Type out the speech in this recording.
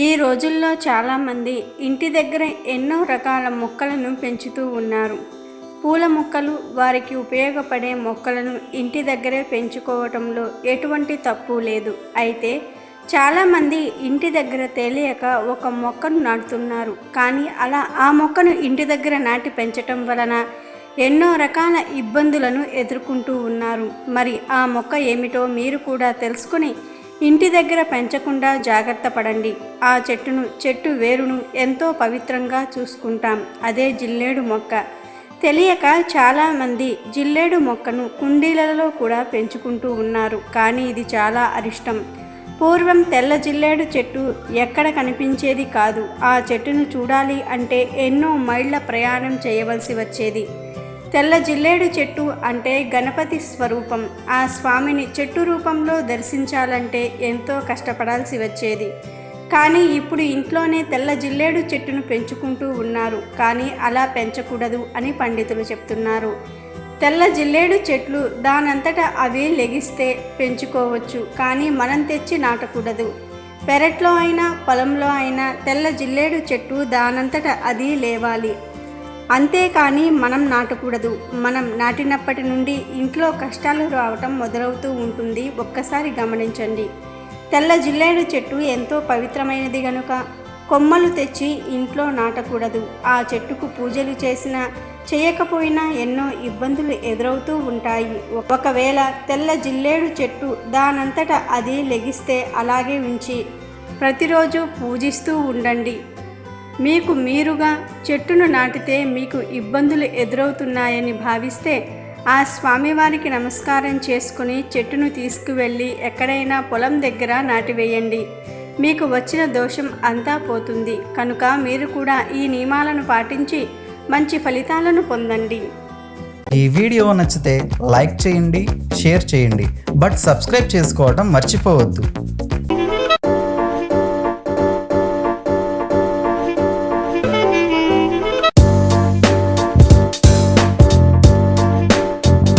ఈ రోజుల్లో చాలామంది ఇంటి దగ్గర ఎన్నో రకాల మొక్కలను పెంచుతూ ఉన్నారు. పూల మొక్కలు వారికి ఉపయోగపడే మొక్కలను ఇంటి దగ్గరే పెంచుకోవటంలో ఎటువంటి తప్పు లేదు. అయితే చాలామంది ఇంటి దగ్గర తెలియక ఒక మొక్కను నాటుతున్నారు. కానీ అలా ఆ మొక్కను ఇంటి దగ్గర నాటి పెంచటం వలన ఎన్నో రకాల ఇబ్బందులను ఎదుర్కొంటూ ఉన్నారు. మరి ఆ మొక్క ఏమిటో మీరు కూడా తెలుసుకుని ఇంటి దగ్గర పెంచకుండా జాగ్రత్త పడండి. ఆ చెట్టును చెట్టు వేరును ఎంతో పవిత్రంగా చూసుకుంటాం. అదే జిల్లేడు మొక్క. తెలియక చాలామంది జిల్లేడు మొక్కను కుండీలలో కూడా పెంచుకుంటూ ఉన్నారు. కానీ ఇది చాలా అరిష్టం. పూర్వం తెల్ల జిల్లేడు చెట్టు ఎక్కడ కనిపించేది కాదు. ఆ చెట్టును చూడాలి అంటే ఎన్నో మైళ్ళ ప్రయాణం చేయవలసి వచ్చేది. తెల్ల జిల్లేడు చెట్టు అంటే గణపతి స్వరూపం. ఆ స్వామిని చెట్టు రూపంలో దర్శించాలంటే ఎంతో కష్టపడాల్సి వచ్చేది. కానీ ఇప్పుడు ఇంట్లోనే తెల్ల జిల్లేడు చెట్టును పెంచుకుంటూ ఉన్నారు. కానీ అలా పెంచకూడదు అని పండితులు చెప్తున్నారు. తెల్ల జిల్లేడు చెట్లు దానంతటా అవి లెగిస్తే పెంచుకోవచ్చు. కానీ మనం తెచ్చి నాటకూడదు. పెరట్లో అయినా పొలంలో అయినా తెల్ల జిల్లేడు చెట్టు దానంతట అది లేవాలి. అంతేకాని మనం నాటకూడదు. మనం నాటినప్పటి నుండి ఇంట్లో కష్టాలు రావటం మొదలవుతూ ఉంటుంది. ఒక్కసారి గమనించండి. తెల్ల జిల్లేడు చెట్టు ఎంతో పవిత్రమైనది గనుక కొమ్మలు తెచ్చి ఇంట్లో నాటకూడదు. ఆ చెట్టుకు పూజలు చేసినా చేయకపోయినా ఎన్నో ఇబ్బందులు ఎదురవుతూ ఉంటాయి. ఒకవేళ తెల్ల జిల్లేడు చెట్టు దానంతట అది లెగిస్తే అలాగే ఉంచి ప్రతిరోజు పూజిస్తూ ఉండండి. మీకు మీరుగా చెట్టును నాటితే మీకు ఇబ్బందులు ఎదురవుతున్నాయని భావిస్తే ఆ స్వామివారికి నమస్కారం చేసుకుని చెట్టును తీసుకువెళ్ళి ఎక్కడైనా పొలం దగ్గర నాటివేయండి. మీకు వచ్చిన దోషం అంతా పోతుంది. కనుక మీరు కూడా ఈ నియమాలను పాటించి మంచి ఫలితాలను పొందండి. ఈ వీడియో నచ్చితే లైక్ చేయండి షేర్ చేయండి. బట్ సబ్స్క్రైబ్ చేసుకోవడం మర్చిపోవద్దు.